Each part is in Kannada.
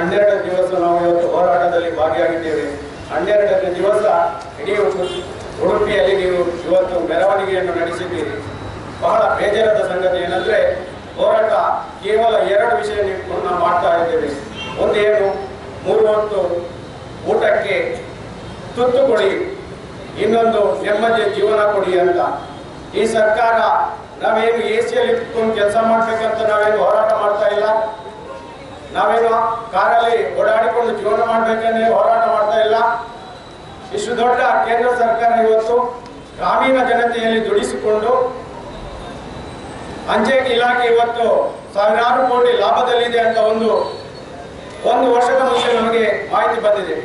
ಹನ್ನೆರಡು ದಿವಸ ನಾವು ಇವತ್ತು ಹೋರಾಟದಲ್ಲಿ ಭಾಗಿಯಾಗಿದ್ದೇವೆ. ಹನ್ನೆರಡನೇ ದಿವಸ ಇಡೀ ಉಡುಪಿಯಲ್ಲಿ ನೀವು ಇವತ್ತು ಮೆರವಣಿಗೆಯನ್ನು ನಡೆಸಿದ್ದೀರಿ. ಬಹಳ ಬೇಜಾರದ ಸಂಗತಿ ಏನಂದ್ರೆ, ಹೋರಾಟ ಕೇವಲ ಎರಡು ವಿಷಯ ನಾವು ಮಾಡ್ತಾ ಇದ್ದೇವೆ. ಒಂದೇನು ಏನು ಮೂರು ಹೊತ್ತು ಊಟಕ್ಕೆ ತುತ್ತು ಕೊಡಿ, ಇನ್ನೊಂದು ನೆಮ್ಮದಿಯ ಜೀವನ ಕೊಡಿ ಅಂತ. ಈ ಸರ್ಕಾರ ನಾವೇನು ಎಸಿಯಲ್ಲಿ ಕುತ್ಕೊಂಡು ಕೆಲಸ ಮಾಡ್ಬೇಕಂತ ನಾವೇನು ಹೋರಾಟ ಮಾಡ್ತಾ ಇಲ್ಲ? ನಾವೇನು ಕಾರಲ್ಲಿ ಓಡಾಡಿಕೊಂಡು ಜೀವನ ಮಾಡ್ಬೇಕಂದ್ರೆ ಹೋರಾಟ ಮಾಡ್ತಾ ಇಲ್ಲ. ಇಷ್ಟು ದೊಡ್ಡ ಕೇಂದ್ರ ಸರ್ಕಾರ ಇವತ್ತು ಗ್ರಾಮೀಣ ಜನತೆಯಲ್ಲಿ ದುಡಿಸಿಕೊಂಡು ಅಂಚೆ ಇಲಾಖೆ ಇವತ್ತು ಸಾವಿರಾರು ಕೋಟಿ ಲಾಭದಲ್ಲಿದೆ ಅಂತ ಒಂದು ಒಂದು ವರ್ಷದ ಮುಂಚೆ ನಮಗೆ ಮಾಹಿತಿ ಬಂದಿದೆ.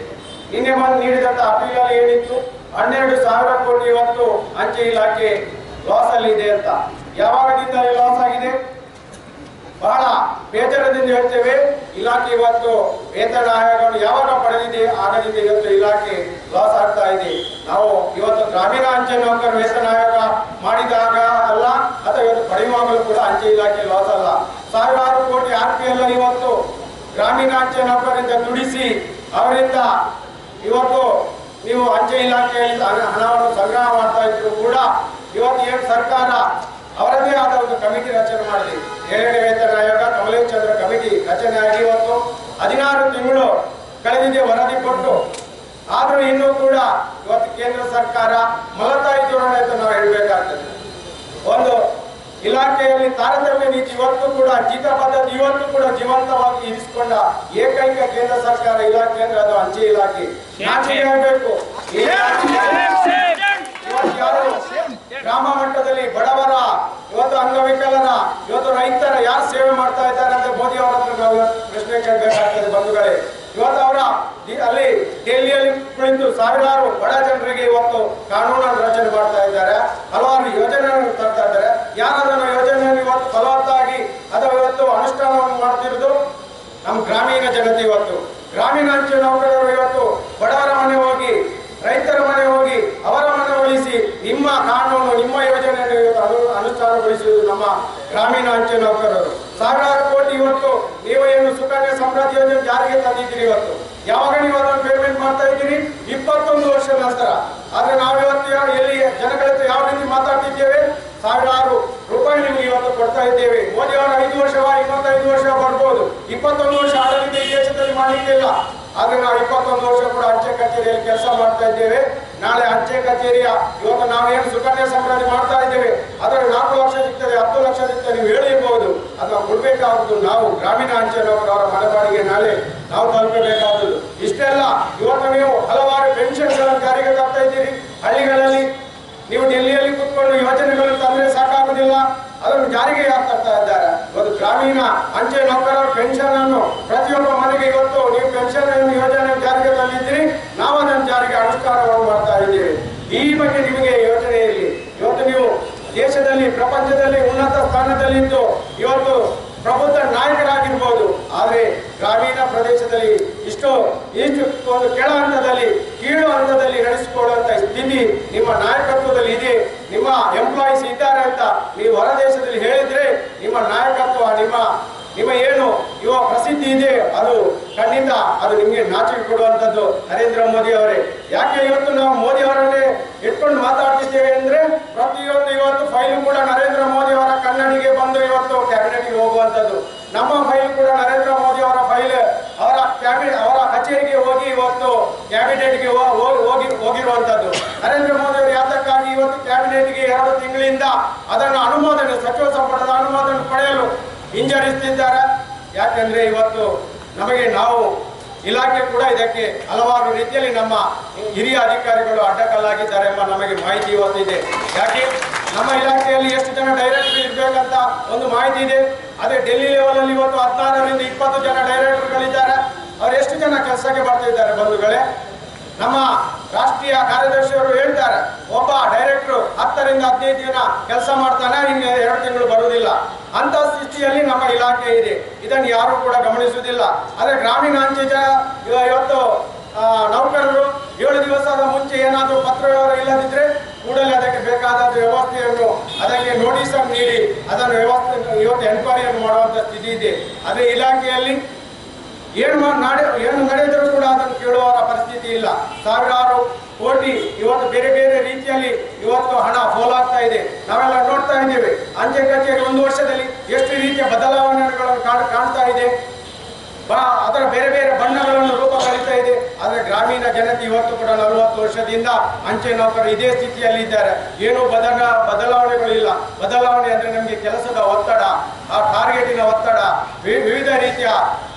ನಿನ್ನೆ ಬಂದು ನೀಡಿದಂತ ಅಪೀಲಲ್ಲಿ ಏನಿತ್ತು? ಹನ್ನೆರಡು ಸಾವಿರ ಕೋಟಿ ಇವತ್ತು ಅಂಚೆ ಇಲಾಖೆ ಲಾಸ್ ಅಲ್ಲಿ ಇದೆ ಅಂತ ಯಾವಾಗದಿಂದ ಲಾಸ್ ಆಗಿದೆ? ಬಹಳ ಬೇಜಾರದಿಂದ ಹೇಳ್ತೇವೆ. ಇಲಾಖೆ ಇವತ್ತು ವೇತನ ಆಯೋಗವನ್ನು ಯಾವಾಗ ಪಡೆದಿದೆ, ಆಗದಿದೆ ಇವತ್ತು ಇಲಾಖೆ ಲಾಸ್ ಆಗ್ತಾ ಇದೆ. ನಾವು ಇವತ್ತು ಗ್ರಾಮೀಣ ಅಂಚೆ ನೌಕರ ವೇತನ ಆಯೋಗ ಮಾಡಿದಾಗ ಅಲ್ಲ, ಅಥವಾ ಇವತ್ತು ಪಡೆಯುವಾಗಲೂ ಕೂಡ ಅಂಚೆ ಇಲಾಖೆ ಲಾಸ್ ಅಲ್ಲ. ಸಾವಿರಾರು ಕೋಟಿ ಆರ್ ಪಿ ಇವತ್ತು ಗ್ರಾಮೀಣ ಅಂಚೆ ನೌಕರಿಂದ ದುಡಿಸಿ, ಅವರಿಂದ ಇವತ್ತು ನೀವು ಅಂಚೆ ಇಲಾಖೆಯಲ್ಲಿ ಹಣ- ಹಣವನ್ನು ಸಂಗ್ರಹ ಮಾಡ್ತಾ ಇದ್ರು ಕೂಡ ಇವತ್ತು ಏನು ಸರ್ಕಾರ ಅವರದೇ ಆದ ಒಂದು ಕಮಿಟಿ ರಚನೆ ಮಾಡಿದೆ ಏಳನೇ ವೇತನ ಆಯೋಗ ಕಮಲೇಶ್ ಚಂದ್ರ ಕಮಿಟಿ ರಚನೆ ಆಗಿ ಇವತ್ತು ಹದಿನಾರು ತಿಂಗಳು ಕಳೆದಿದೆ ವರದಿ ಕೊಟ್ಟು. ಆದರೂ ಇನ್ನೂ ಕೂಡ ಇವತ್ತು ಕೇಂದ್ರ ಸರ್ಕಾರ ಮಲತಾಯಿ ಧೋರಣೆ ಅಂತ ನಾವು ಹೇಳಬೇಕಾಗ್ತದೆ. ಒಂದು ಇಲಾಖೆಯಲ್ಲಿ ತಾರತಮ್ಯ ನೀತಿ ಇವತ್ತು ಕೂಡ ಜೀತ ಪದ್ಧತಿ ಇವತ್ತು ಕೂಡ ಜೀವಂತವಾಗಿ ಇರಿಸಿಕೊಂಡ ಏಕೈಕ ಕೇಂದ್ರ ಸರ್ಕಾರ ಇಲಾಖೆ ಅಂದ್ರೆ ಅದು ಅಂಚೆ ಇಲಾಖೆ. ನಾಚಿಕೆ ಈ ಇಲಾಖೆ ಇವತ್ತು ಯಾರು ಗ್ರಾಮ ಮಟ್ಟದಲ್ಲಿ ಬಡವರ ಇವತ್ತು ಅಂಗವಿಕಲರ ಇವತ್ತು ರೈತರ ಯಾರು ಸೇವೆ ಮಾಡ್ತಾ ಇದ್ದಾರೆ ಅಂತ ಮೋದಿ ಅವರ ಹತ್ರ ನಾವು ಇವತ್ತು ಪ್ರಶ್ನೆ ಕೇಳಬೇಕಾಗ್ತದೆ ಬಂಧುಗಳೇ ಇವತ್ತು ಅವರ ಈ- ಅಲ್ಲಿ ಡೆಲ್ಲಿಯಲ್ಲಿ ಕುಳಿತು ಸಾವಿರಾರು ಬಡ ಜನರಿಗೆ ಇವತ್ತು ಕಾನೂನನ್ನು ರಚನೆ ಮಾಡ್ತಾ ಇದ್ದಾರೆ, ಹಲವಾರು ಯೋಜನೆಗಳನ್ನು ತರ್ತಾ ಇದ್ದಾರೆ. ಯಾರದನ್ನು ಯೋಜನೆಯನ್ನು ಇವತ್ತು ಫಲವತ್ತಾಗಿ ಅಥವಾ ಇವತ್ತು ಅನುಷ್ಠಾನವನ್ನು ಮಾಡ್ತಿರೋದು ನಮ್ಮ ಗ್ರಾಮೀಣ ಜನತೆ ಇವತ್ತು. ಗ್ರಾಮೀಣ ಅಂಚೆ ನೌಕರರು ಇವತ್ತು ಬಡವರ ಮನೆ ಹೋಗಿ, ರೈತರ ಮನೆ ಹೋಗಿ ಅವರ ಮನವೊಲಿಸಿ ನಿಮ್ಮ ಕಾನೂನು, ನಿಮ್ಮ ಯೋಜನೆಯನ್ನು ಇವತ್ತು ಅನು ಅನುಷ್ಠಾನಗೊಳಿಸುವುದು ನಮ್ಮ ಗ್ರಾಮೀಣ ಅಂಚೆ ನೌಕರರು. ಸಾವಿರಾರು ಕೋಟಿ ಇವತ್ತು ನೀವು ಏನು ಸುಕನ್ಯಾ ಸಮೃದ್ಧಿ ಯೋಜನೆ ಜಾರಿಗೆ ತಂದಿದ್ದೀರಿ ಇವತ್ತು. ಯಾವಾಗ ನೀವು ಅದನ್ನು ಪೇಮೆಂಟ್ ಮಾಡ್ತಾ ಇದ್ದೀರಿ? ಇಪ್ಪತ್ತೊಂದು ವರ್ಷ ನಂತರ. ಆದ್ರೆ ನಾವು ಇವತ್ತು ಎಲ್ಲಿ ಜನಗಳ ಯಾವ ರೀತಿ ಮಾತಾಡ್ತಿದ್ದೇವೆ? ಸಾವಿರಾರು ರೂಪಾಯಿ ನಿಮಗೆ ಇವತ್ತು ಕೊಡ್ತಾ ಇದ್ದೇವೆ. ಮೋದಿ ಅವರ ಐದು ವರ್ಷವ ಇಪ್ಪತ್ತೈದು ವರ್ಷ ಬರ್ಬೋದು. ಇಪ್ಪತ್ತೊಂದು ವರ್ಷ ಆಡಳಿತ ಈ ದೇಶದಲ್ಲಿ ಮಾಡಲಿಕ್ಕಿಲ್ಲ. ಆದ್ರೆ ನಾವು ಇಪ್ಪತ್ತೊಂದು ವರ್ಷ ಕೂಡ ಅಂಚೆ ಕಚೇರಿಯಲ್ಲಿ ಕೆಲಸ ಮಾಡ್ತಾ ಇದ್ದೇವೆ. ನಾಳೆ ಅಂಚೆ ಕಚೇರಿಯ ಇವತ್ತು ನಾವೇನು ಸುಕನ್ಯಾ ಸಂಪ್ರದಾಯ ಮಾಡ್ತಾ ಇದ್ದೇವೆ. ಅದರಲ್ಲಿ ನಾಲ್ಕು ಲಕ್ಷ ಸಿಗ್ತದೆ, ಹತ್ತು ಲಕ್ಷ ಸಿಗ್ತದೆ, ನೀವು ಹೇಳಿರ್ಬೋದು. ಅಥವಾ ಕೊಡ್ಬೇಕಾಗುದು ನಾವು, ಗ್ರಾಮೀಣ ಅಂಚೆ ನೌಕರರ ಮನೆಬಾಡಿಗೆ ನಾಳೆ ನಾವು ತಲುಪಬೇಕಾಗುದು ಇಷ್ಟೆಲ್ಲ ಇವತ್ತು ನೀವು ಹಲವಾರು ಪೆನ್ಷನ್ಗಳನ್ನು ಜಾರಿಗೆ ತರ್ತಾ ಇದ್ದೀರಿ ಹಳ್ಳಿಗಳಲ್ಲಿ ನೀವು ಡೆಲ್ಲಿಯಲ್ಲಿ ಕೂತ್ಕೊಂಡು ಯೋಜನೆಗಳನ್ನು ತಂದ್ರೆ ಸಾಕಾಗುದಿಲ್ಲ ಅದನ್ನು ಜಾರಿಗೆ ಯಾರು ತರ್ತಾ ಇದ್ದಾರೆ? ಒಂದು ಗ್ರಾಮೀಣ ಅಂಚೆ ನೌಕರರ ಪೆನ್ಷನ್ ಅನ್ನು ಪ್ರತಿಯೊಬ್ಬ ಮನೆಗೆ ಇವತ್ತು ನೀವು ಪೆನ್ಷನ್ ಯೋಜನೆ ಜಾರಿಗೆ ತಂದಿದ್ದೀರಿ ನಾವು ಅದನ್ನು ಜಾರಿಗೆ ಅನುಷ್ಠಾನವನ್ನು ಮಾಡ್ತಾ ಇದ್ದೇವೆ. ಈ ಬಗ್ಗೆ ನಿಮಗೆ ಯೋಜನೆ ಇರಲಿ. ಇವತ್ತು ನೀವು ದೇಶದಲ್ಲಿ, ಪ್ರಪಂಚದಲ್ಲಿ ಉನ್ನತ ಸ್ಥಾನದಲ್ಲಿದ್ದು ಇವತ್ತು ಪ್ರಬುದ್ಧ ನಾಯಕರಾಗಿರ್ಬೋದು. ಆದರೆ ಗ್ರಾಮೀಣ ಪ್ರದೇಶದಲ್ಲಿ ಇಷ್ಟು ಇಷ್ಟು ಒಂದು ಕೆಳ ಹಂತದಲ್ಲಿ ಕೀಳು ಹಂತದಲ್ಲಿ ನಡೆಸಿಕೊಳ್ಳುವಂತ ಸ್ಥಿತಿ ನಿಮ್ಮ ನಾಯಕತ್ವದಲ್ಲಿ ಇದೆ. ನಿಮ್ಮ ಎಂಪ್ಲಾಯೀಸ್ ಇದ್ದಾರೆ ಅಂತ ನೀವು ಹೊರ ದೇಶದಲ್ಲಿ ಹೇಳಿದ್ರೆ ನಿಮ್ಮ ನಾಯಕತ್ವ, ನಿಮ್ಮ ನಿಮ್ಮ ಏನು ಯುವ ಪ್ರಸಿದ್ಧಿ ಇದೆ, ಅದು ಖಂಡಿತ ಅದು ನಿಮಗೆ ನಾಚಿಕೆ ಕೊಡುವಂಥದ್ದು ನರೇಂದ್ರ ಮೋದಿ ಅವರೇ. ಯಾಕೆ ಇವತ್ತು ನಾವು ಮೋದಿ ಅವರನ್ನೇ ಇಟ್ಕೊಂಡು ಮಾತಾಡ್ತಿದ್ದೇವೆ ಅಂದ್ರೆ ಪ್ರತಿಯೊಂದು ಇವತ್ತು ಫೈಲ್ ಕೂಡ ನರೇಂದ್ರ ಮೋದಿ ಅವರ ಕನ್ನಡಿಗೆ ಬಂದು ಇವತ್ತು ಕ್ಯಾಬಿನೆಟ್ಗೆ ಹೋಗುವಂಥದ್ದು ನಮ್ಮ ಫೈಲ್ ಕೂಡ ನರೇಂದ್ರ ಮೋದಿ ಅವರ ಫೈಲ್ ಅವರ ಕ್ಯಾಬಿನೆಟ್ ಅವರ ಕಚೇರಿಗೆ ಹೋಗಿ ಇವತ್ತು ಕ್ಯಾಬಿನೆಟ್ಗೆ ಗೆ ಹೋಗಿ ಹೋಗಿ, ಹೋಗಿರುವಂಥದ್ದು. ನರೇಂದ್ರ ಮೋದಿ ಅವರು ಯಾತಕ್ಕಾಗಿ ಇವತ್ತು ಕ್ಯಾಬಿನೆಟ್ಗೆ ಎರಡು ತಿಂಗಳಿಂದ ಅದನ್ನು ಅನುಮೋದನೆ, ಸಚಿವ ಸಂಪುಟದ ಅನುಮೋದನೆ ಪಡೆಯಲು ಹಿಂಜರಿಸ್ತಿದ್ದಾರೆ. ಯಾಕಂದ್ರೆ ಇವತ್ತು ನಮಗೆ ನಾವು ಇಲಾಖೆ ಕೂಡ ಇದಕ್ಕೆ ಹಲವಾರು ರೀತಿಯಲ್ಲಿ ನಮ್ಮ ಹಿರಿಯ ಅಧಿಕಾರಿಗಳು ಅಡ್ಡಕಲ್ಲಾಗಿದ್ದಾರೆ ಎಂಬ ನಮಗೆ ಮಾಹಿತಿ ಇವತ್ತು ಇದೆ. ಯಾಕೆ? ನಮ್ಮ ಇಲಾಖೆಯಲ್ಲಿ ಎಷ್ಟು ಜನ ಡೈರೆಕ್ಟರ್ ಇರಬೇಕಂತ ಒಂದು ಮಾಹಿತಿ ಇದೆ. ಅದೇ ಡೆಲ್ಲಿ ಲೆವೆಲ್ ಅಲ್ಲಿ ಇವತ್ತು ಹದಿನಾರರಿಂದ ಇಪ್ಪತ್ತು ಜನ ಅವ್ರು ಎಷ್ಟು ಜನ ಕೆಲಸಕ್ಕೆ ಬರ್ತಾ ಇದ್ದಾರೆ ಬಂಧುಗಳೇ. ನಮ್ಮ ರಾಷ್ಟ್ರೀಯ ಕಾರ್ಯದರ್ಶಿಯವರು ಹೇಳ್ತಾರೆ, ಒಬ್ಬ ಡೈರೆಕ್ಟರ್ ಹತ್ತರಿಂದ ಹದಿನೈದು ದಿನ ಕೆಲಸ ಮಾಡ್ತಾನೆ, ಇನ್ನು ಎರಡು ತಿಂಗಳು ಬರುವುದಿಲ್ಲ. ಅಂತ ಸ್ಥಿತಿಯಲ್ಲಿ ನಮ್ಮ ಇಲಾಖೆ ಇದೆ. ಇದನ್ನು ಯಾರು ಕೂಡ ಗಮನಿಸುವುದಿಲ್ಲ. ಆದ್ರೆ ಗ್ರಾಮೀಣ ಅಂಚೆ ಜ- ಇವತ್ತು ನೌಕರರು ಏಳು ದಿವಸದ ಮುಂಚೆ ಏನಾದರೂ ಪತ್ರ ವ್ಯವಹಾರ ಇಲ್ಲದಿದ್ರೆ ಕೂಡಲೇ ಅದಕ್ಕೆ ಬೇಕಾದ ವ್ಯವಸ್ಥೆಯನ್ನು ಅದಕ್ಕೆ ನೋಟಿಸ್ ಅನ್ನು ನೀಡಿ, ಅದನ್ನು ವ್ಯವಸ್ಥೆ, ಇವತ್ತು ಎನ್ಕ್ವೈರಿಯನ್ನು ಮಾಡುವಂತ ಸ್ಥಿತಿ ಇದೆ. ಅದೇ ಇಲಾಖೆಯಲ್ಲಿ ಏನು ನಾಡೆ ಏನು ನಡೆದರೂ ಕೂಡ ಅದನ್ನು ಕೇಳುವವರ ಪರಿಸ್ಥಿತಿ ಇಲ್ಲ. ಸಾವಿರಾರು ಕೋಟಿ ಇವತ್ತು ಬೇರೆ ಬೇರೆ ರೀತಿಯಲ್ಲಿ ಇವತ್ತು ಹಣ ಹೋಲಾಗ್ತಾ ಇದೆ. ನಾವೆಲ್ಲ ನೋಡ್ತಾ ಇದ್ದೇವೆ. ಅಂಚೆ ಕಚೇರಿ ಒಂದು ವರ್ಷದಲ್ಲಿ ಎಷ್ಟು ರೀತಿಯ ಬದಲಾವಣೆಗಳನ್ನು ಕಾಣ್- ಕಾಣ್ತಾ ಇದೆ. ಬಾ ಅದರ ಬೇರೆ ಬೇರೆ ಬಣ್ಣಗಳನ್ನು ರೂಪ ಕಲಿತಾ ಇದೆ. ಆದರೆ ಗ್ರಾಮೀಣ ಜನತೆ ಇವತ್ತು ಕೂಡ ನಲವತ್ತು ವರ್ಷದಿಂದ ಅಂಚೆ ನೌಕರರು ಇದೇ ಸ್ಥಿತಿಯಲ್ಲಿ ಇದ್ದಾರೆ ಏನು ಬದಲ ಬದಲಾವಣೆಗಳಿಲ್ಲ. ಬದಲಾವಣೆ ಅಂದರೆ ನಮಗೆ ಕೆಲಸದ ಒತ್ತಡ, ಆ ಟಾರ್ಗೆಟಿನ ಒತ್ತಡ ವಿವಿಧ ರೀತಿಯ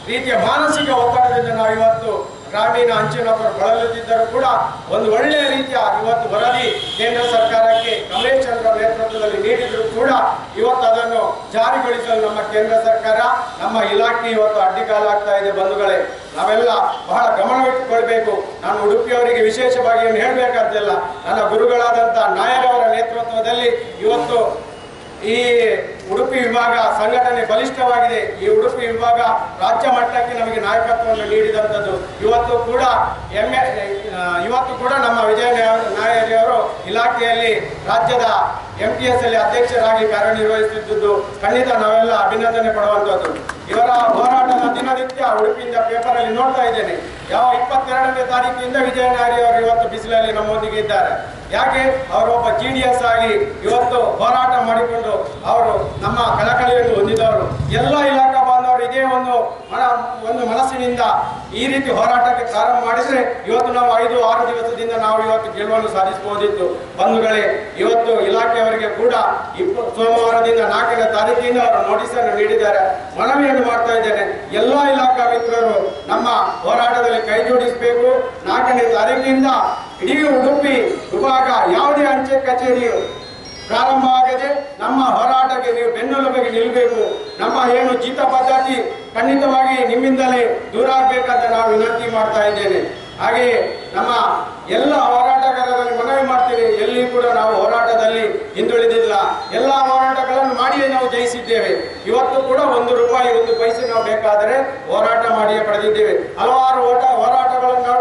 ರೀತಿಯ ಮಾನಸಿಕ ಒತ್ತಡದಿಂದ ನಾವು ಇವತ್ತು ಗ್ರಾಮೀಣ ಅಂಚೆ ನೌಕರರು ಬಳಲುತ್ತಿದ್ದರೂ ಕೂಡ ಒಂದು ಒಳ್ಳೆಯ ರೀತಿಯ ಇವತ್ತು ವರದಿ ಕೇಂದ್ರ ಸರ್ಕಾರಕ್ಕೆ ಕಮಲೇಶ್ ಚಂದ್ರ ನೇತೃತ್ವದಲ್ಲಿ ನೀಡಿದ್ರು ಕೂಡ ಇವತ್ತು ಅದನ್ನು ಜಾರಿಗೊಳಿಸಲು ನಮ್ಮ ಕೇಂದ್ರ ಸರ್ಕಾರ, ನಮ್ಮ ಇಲಾಖೆ ಇವತ್ತು ಅಡ್ಡಿಕಾಲಾಗ್ತಾ ಇದೆ ಬಂಧುಗಳೇ. ನಾವೆಲ್ಲ ಬಹಳ ಗಮನವಿಟ್ಟುಕೊಳ್ಬೇಕು ನಾನು ಉಡುಪಿಯವರಿಗೆ ವಿಶೇಷವಾಗಿ ಏನು ಹೇಳಬೇಕಾದ್ದಿಲ್ಲ ನನ್ನ ಗುರುಗಳಾದಂಥ ನಾಯರವರ ನೇತೃತ್ವದಲ್ಲಿ ಇವತ್ತು ಈ ಉಡುಪಿ ವಿಭಾಗ ಸಂಘಟನೆ ಬಲಿಷ್ಠವಾಗಿದೆ. ಈ ಉಡುಪಿ ವಿಭಾಗ ರಾಜ್ಯ ಮಟ್ಟಕ್ಕೆ ನಮಗೆ ನಾಯಕತ್ವವನ್ನು ನೀಡಿದಂಥದ್ದು. ಇವತ್ತು ಕೂಡ ಎಮ್ಮೆ ಇವತ್ತು ಕೂಡ ನಮ್ಮ ವಿಜಯ ಅವರು ಇಲಾಖೆಯಲ್ಲಿ ರಾಜ್ಯದ ಎಂ ಟಿ ಎಸ್ ಅಲ್ಲಿ ಅಧ್ಯಕ್ಷರಾಗಿ ಕಾರ್ಯನಿರ್ವಹಿಸುತ್ತಿದ್ದು, ಖಂಡಿತ ನಾವೆಲ್ಲ ಅಭಿನಂದನೆ ಪಡುವಂಥದ್ದು. ಇವರ ಹೋರಾಟದ ದಿನನಿತ್ಯ ಉಡುಪಿಯಿಂದ ಪೇಪರಲ್ಲಿ ನೋಡ್ತಾ ಇದ್ದೇನೆ. ಯಾವ ಇಪ್ಪತ್ತೆರಡನೇ ತಾರೀಕಿನಿಂದ ವಿಜಯ ಅವರು ಇವತ್ತು ಬಿಸಿಲಲ್ಲಿ ನಮ್ಮೊಂದಿಗೆ ಇದ್ದಾರೆ. ಯಾಕೆ ಅವರೊಬ್ಬ ಜಿ ಡಿ ಎಸ್ ಆಗಿ ಇವತ್ತು ಹೋರಾಟ ಮಾಡಿಕೊಂಡು ಅವರು ನಮ್ಮ ಕಳಕಳಿಯನ್ನು ಹೊಂದಿದವರು? ಎಲ್ಲ ಇಲಾಖಾ ಬಾಂಧವರು ಇದೇ ಒಂದು ಮನ, ಒಂದು ಮನಸ್ಸಿನಿಂದ ಈ ರೀತಿ ಹೋರಾಟಕ್ಕೆ ಪ್ರಾರಂಭ ಮಾಡಿದ್ರೆ ಇವತ್ತು ನಾವು ಐದು, ಆರು ದಿವಸದಿಂದ ನಾವು ಇವತ್ತು ಗೆಲುವನ್ನು ಸಾಧಿಸಬಹುದಿತ್ತು. ಬಂಧುಗಳೇ, ಇವತ್ತು ಇಲಾಖೆಯವರಿಗೆ ಕೂಡ ಇಪ್ಪ ಸೋಮವಾರದಿಂದ ನಾಲ್ಕನೇ ತಾರೀಕಿನಿಂದ ಅವರು ನೋಟಿಸ್ ಅನ್ನು ನೀಡಿದ್ದಾರೆ ಮನವಿಯನ್ನು ಮಾಡ್ತಾ ಇದ್ದೇನೆ. ಎಲ್ಲ ಇಲಾಖಾ ಮಿತ್ರರು ನಮ್ಮ ಹೋರಾಟದಲ್ಲಿ ಕೈ ಜೋಡಿಸಬೇಕು. ನಾಲ್ಕನೇ ತಾರೀಕಿನಿಂದ ಇಡೀ ಉಡುಪಿ ವಿಭಾಗ ಯಾವುದೇ ಅಂಚೆ ಕಚೇರಿ ಪ್ರಾರಂಭ ಆಗದೆ ನಮ್ಮ ಹೋರಾಟಕ್ಕೆ ನೀವು ಬೆನ್ನೆಲುಬಾಗಿ ನಿಲ್ಲಬೇಕು ನಮ್ಮ ಏನು ಜೀತ ಪದ್ಧತಿ ಖಂಡಿತವಾಗಿ ನಿಮ್ಮಿಂದಲೇ ದೂರ ಆಗಬೇಕಂತ ನಾವು ವಿನಂತಿ ಮಾಡ್ತಾ ಇದ್ದೇನೆ. ಹಾಗೆಯೇ ನಮ್ಮ ಎಲ್ಲ ಹೋರಾಟಗಾರರಲ್ಲಿ ಮನವಿ ಮಾಡ್ತೀನಿ. ಎಲ್ಲಿ ಕೂಡ ನಾವು ಹೋರಾಟದಲ್ಲಿ ಹಿಂದುಳಿದಿಲ್ಲ. ಎಲ್ಲ ಹೋರಾಟಗಳನ್ನು ಮಾಡಿಯೇ ನಾವು ಜಯಿಸಿದ್ದೇವೆ. ಇವತ್ತು ಕೂಡ ಒಂದು ರೂಪಾಯಿ, ಒಂದು ಪೈಸೆ ನಾವು ಬೇಕಾದರೆ ಹೋರಾಟ ಮಾಡಿಯೇ ಪಡೆದಿದ್ದೇವೆ. ಹಲವಾರು ನಾವು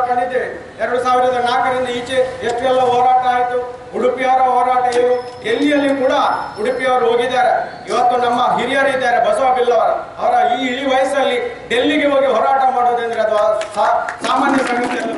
ಕಂಡಿದ್ದೇವೆ ಎರಡು ಸಾವಿರದ ನಾಲ್ಕರಿಂದ ಈಚೆ ಎಷ್ಟೆಲ್ಲ ಹೋರಾಟ ಆಯಿತು? ಉಡುಪಿಯವರ ಹೋರಾಟ ಏನು? ಎಲ್ಲಿಯಲ್ಲಿ ಕೂಡ ಉಡುಪಿಯವರು ಹೋಗಿದ್ದಾರೆ. ಇವತ್ತು ನಮ್ಮ ಹಿರಿಯರಿದ್ದಾರೆ, ಬಸವ ಬಿಲ್ಲವರ ಅವರ. ಈ ಇಳಿ ವಯಸ್ಸಲ್ಲಿ ಡೆಲ್ಲಿಗೆ ಹೋಗಿ ಹೋರಾಟ ಮಾಡೋದಂದ್ರೆ ಅದು ಸಾಮಾನ್ಯ ಸಂಗತಿಯಲ್ಲ.